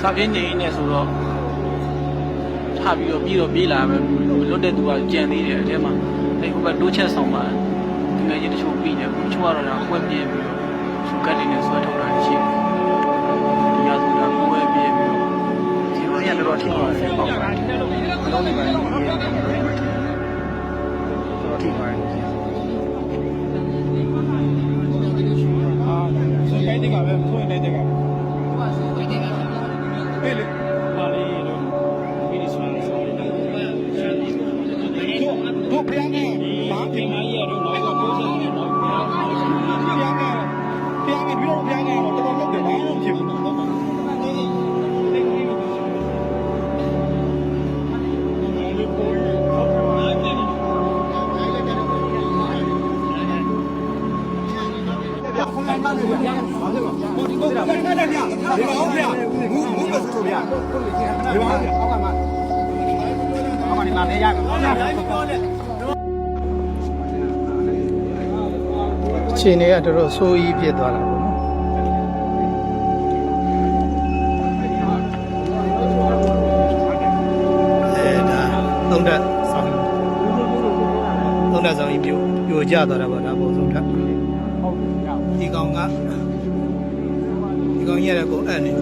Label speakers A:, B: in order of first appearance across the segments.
A: စာပြင်းနေနေ
B: ဆိုတော့ထားပြီးတော့ပြီးတော့ပြေးလာမယ်လွတ်တဲ့သူကကြံသေးတယ်အထဲမှာအဲ့ဟိုဘက်တိုးချက်ဆောင်မှာဒီငယ်ချင်းတချို့ပြီးတယ်တချို့ကတော့ဒါကွက်ပြင်းပြီးတော့စူကတ်လေးနဲ့ဆွဲထုတ်တာရှိတယ်ဒီရသူကကွက်ပြင်းပြီးတော့ဒီလိုရတော့ထိပါတယ်ပေါ့
C: ခြေနေကတော်တော်ဆိုးကြီးဖြစ်သွားတာပေါ့အဲဒါသုံးတက်ဆောင်သုံးတက်ဆောင်ကြီးပြိုပြိုကျသွားတာပေါ့ဒါပုံဆုံးထပ်ဒီကောင်ကဒီကောင်ကြီးရတဲ့ကိုအဲ့နေ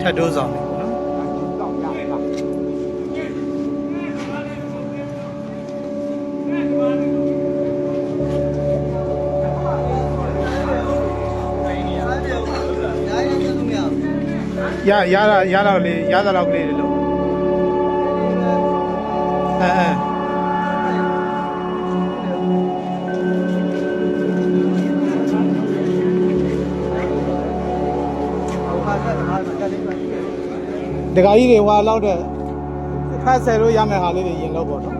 C: ထပ်တိုးဆောင် ရရတာရတော့လေရတာတော့ကလေးတွေလို့အဲအဲဒကာကြီးတွေဟွာလောက်တဲ့ဖတ်ဆယ်လို့ရမယ်ဟာလေးတွေရင်လို့ပေါ့နော်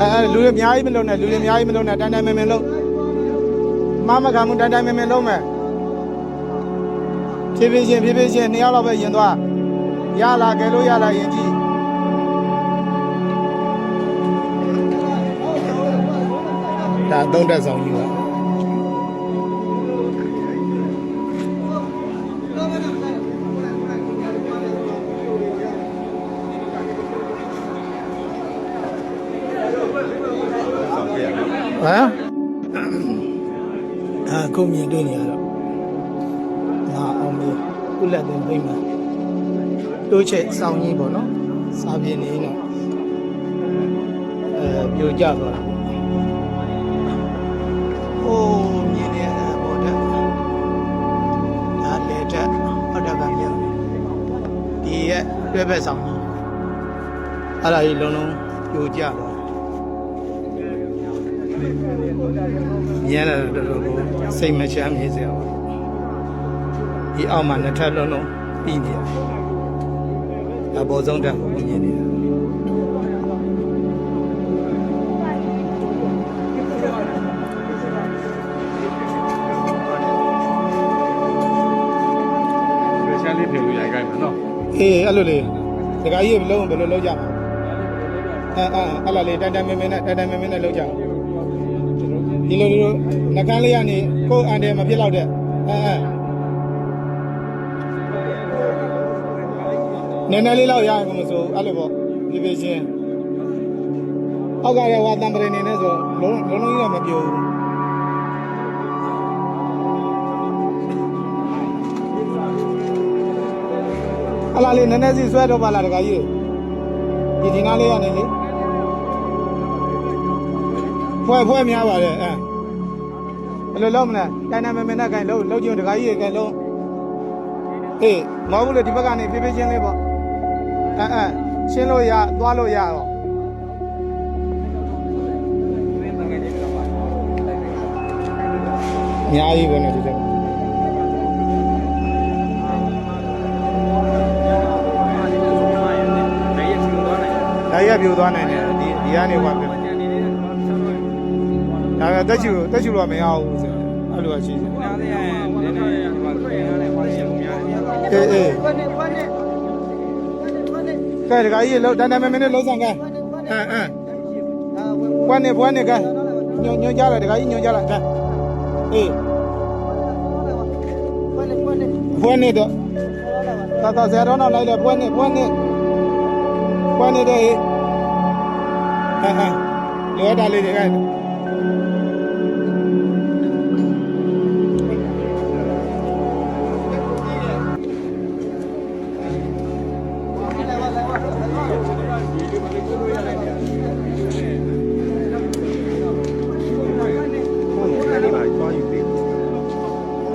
C: အဲအဲလူတွေအများကြီးမလုံးနဲ့လူတွေအများကြီးမလုံးနဲ့တန်တန်မင်မင်လုံးမမခံမှုတန်တန်မင်မင်လုံးမယ် ဖြည်းဖြည်းချင်းဖြည်းဖြည်းချင်းနှစ်ယောက်လောက်ပဲရင်သွားရလာကဲလို့ရလာရင်ကြည့်ဒါသုံးတက်ဆောင်ကြီးပါဟမ်အာခုမြင်တွေ့နေရတော့ငါအောင်မေ ကုလက်တင်ဖိမ့်မှာတိုးချက်စောင်းကြီးပေါ့နော်စာပြင်းနေတော့အဲပြိုကျသွားတာပေါ့โอ้မြင်နေရတာပေါ့တက်ဒါလေတက်ဟုတ်တယ်ကမြောက်ဒီရဲ့တွဲဘက်ဆောင်ကြီးအဲ့ဒါကြီးလုံးလုံးပြိုကျသွားမြင်ရတာတော်တော်ကိုစိတ်မချမ်းမြေစရာပါ ဒီအောက်မှာနှစ်ထပ်လုံးလုံးပြီးနေတယ်အပေါ်ဆုံးတက်ကိုမြင်နေတယ်
A: ပဲချမ်းလေးဖယ်လို့ရိုက်ခိုင်းမှာနော်
C: အေးအဲ့လိုလေဒကာကြီးဘယ်လိုဘယ်လိုလုပ်ကြမှာအဲအဲအဲ့လိုလေတန်တန်မင်းမင်းနဲ့တန်တန်မင်းမင်းနဲ့လုပ်ကြမှာဒီလိုဒီလိုနှကန်းလေးကနေကိုယ်အန်တယ်မဖြစ်တော့တဲ့အဲအဲ နည်းနည်းလေးတော့ရရင်မစိုးအဲ့လိုပေါ့ဒီပြချင်းအောက်ကရဝါတံပရိနေနဲ့ဆိုလုံးလုံးလုံးကြီးတော့မပြိုဘူးအလားလေးနည်းနည်းစီဆွဲတော့ပါလားဒကာကြီးဒီဒီနားလေးရနေလေဖွဲဖွဲများပါတယ်အဲဘယ်လိုလုပ်မလဲတိုင်တိုင်မင်မင်နဲ့ခိုင်လုံးလုံးချင်းဒကာကြီးခိုင်လုံးအေးမဟုတ်ဘူးလေဒီဘက်ကနေပြေးပြေးချင်းလေးပေါ့ အမ်အမ်ရှင်းလို့ရသွားလို့ရတော့အများကြီးပဲနော်ဒီတက်တိုင်းရပြိုသွားနိုင်တယ်ဒီဒီကနေဟိုပြဒါကတက်ချူတက်ချူတော့မရဘူးဆိုအဲ့လိုအချင်းချင်းနားလေ
A: နည်းနည်းဒီမှာတွေ့
C: ရတယ်
A: ဟိုရှင်များ
D: တယ်
C: အေးအေး ကဲဒကာကြီးလောက်တန်တန်မမနဲ့လုံးဆောင်ကဲအမ်အမ်ဘွန်းနေဘွန်းနေကဲညွန်ညွန်ကြလာဒကာကြီးညွန်ကြလာကဲအေးဘွန်းနေတော့တာတာဆရာတော်နောက်လိုက်လေဘွန်းနေဘွန်းနေဘွန်းနေတဲ့ဟဲ့ဟမ်ဟမ်လောတာလေးတွေကဲ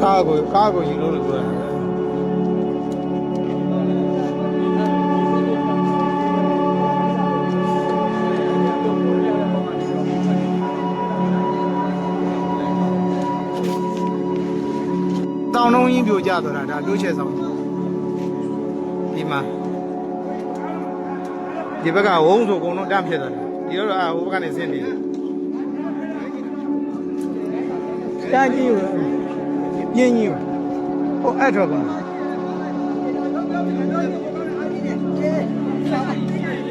C: ကားကိုကားကိုယူလို့လို့ပြောတာတောင်းလုံးကြီးပြိုကျသွားတာဒါတိုးချက်ဆောင်ဒီမှာဒီဘက်ကဝုန်းဆိုအကုန်လုံးတန့်ဖြစ်သွားတယ်ဒီတော့အာဟိုဘက်ကနေဆင်းနေတယ်တန်းကြီးကို ပြင်းကြီးဟိုအဲ့တော့ပါ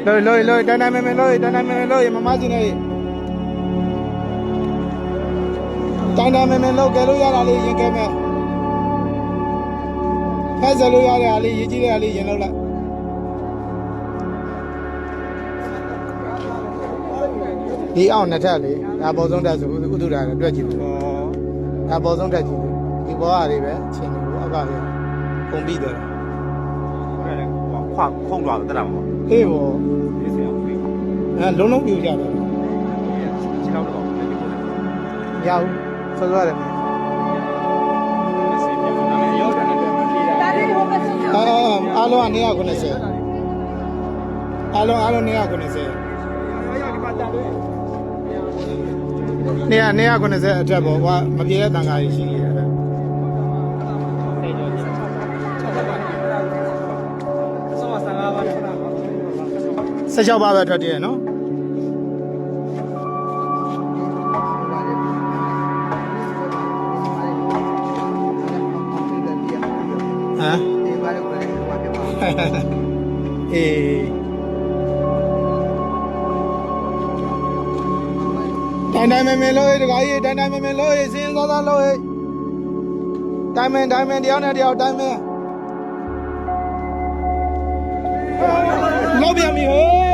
C: လောလောလောတန်းတန်းမဲမဲလောတန်းတန်းမဲမဲလောမမကြီးနေတန်းတန်းမဲမဲလောကဲလို့ရတာလေးရင်ကဲမယ်ဖက်စလို့ရတဲ့အားလေးရေးကြည့်တဲ့အားလေးရင်လောက်လိုက်ဒီအောင်နှစ်ထပ်လေဒါပေါ်ဆုံးတက်ဆိုဥဒ္ဒရာတွက်ကြည့်လို့ဒါပေါ်ဆုံးတက်ကြည့်လို့ဒီ ဘောရတွေပဲအချင်းတွေဘောအကလေးကုန်ပြီးတော့
A: ခွာခုံသွားတော့တက်တာပေါ့
C: အေးဘော
A: ဒီစရာဘူး
C: အဲလုံးလုံးပြူကြတ
A: ယ်ခြေထောက်တော့
C: မရဘူးဆော်ရတယ်အာအလုံးအနေရ90အလုံးအလုံးနေရ90နေရနေရ90အထက်ပေါ့ကွာမပြေတဲ့တန်ခါကြီးရှိနေတယ် ဆက်လျှောက်ပါပဲထွက်တည်ရနော်ဟမ်အေးတိုင်းတိုင်းမင်းမင်းလို့တခါကြီးတိုင်းတိုင်းမင်းမင်းလို့စင်းစားစားလို့တိုင်းမင်းတိုင်းမင်းတယောက်နဲ့တယောက်တိုင်းမင်းလောက်ပြန်ပြီဟေး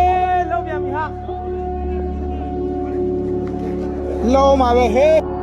C: Lo, my head.